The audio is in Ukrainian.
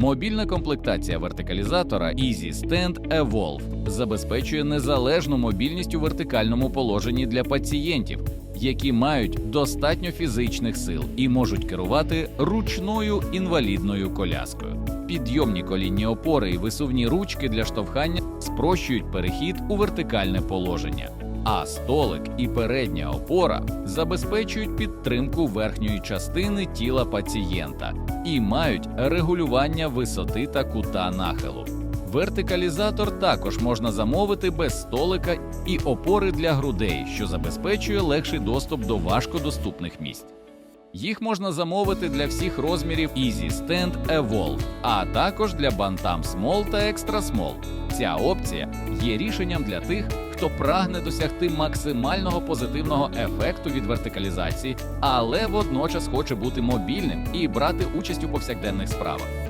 Мобільна комплектація вертикалізатора Easy Stand Evolve забезпечує незалежну мобільність у вертикальному положенні для пацієнтів, які мають достатньо фізичних сил і можуть керувати ручною інвалідною коляскою. Підйомні колінні опори і висувні ручки для штовхання спрощують перехід у вертикальне положення. А столик і передня опора забезпечують підтримку верхньої частини тіла пацієнта і мають регулювання висоти та кута нахилу. Вертикалізатор також можна замовити без столика і опори для грудей, що забезпечує легший доступ до важкодоступних місць. Їх можна замовити для всіх розмірів Easy Stand Evolve, а також для Bantam Small та Extra Small. Ця опція є рішенням для тих, хто прагне досягти максимального позитивного ефекту від вертикалізації, але водночас хоче бути мобільним і брати участь у повсякденних справах.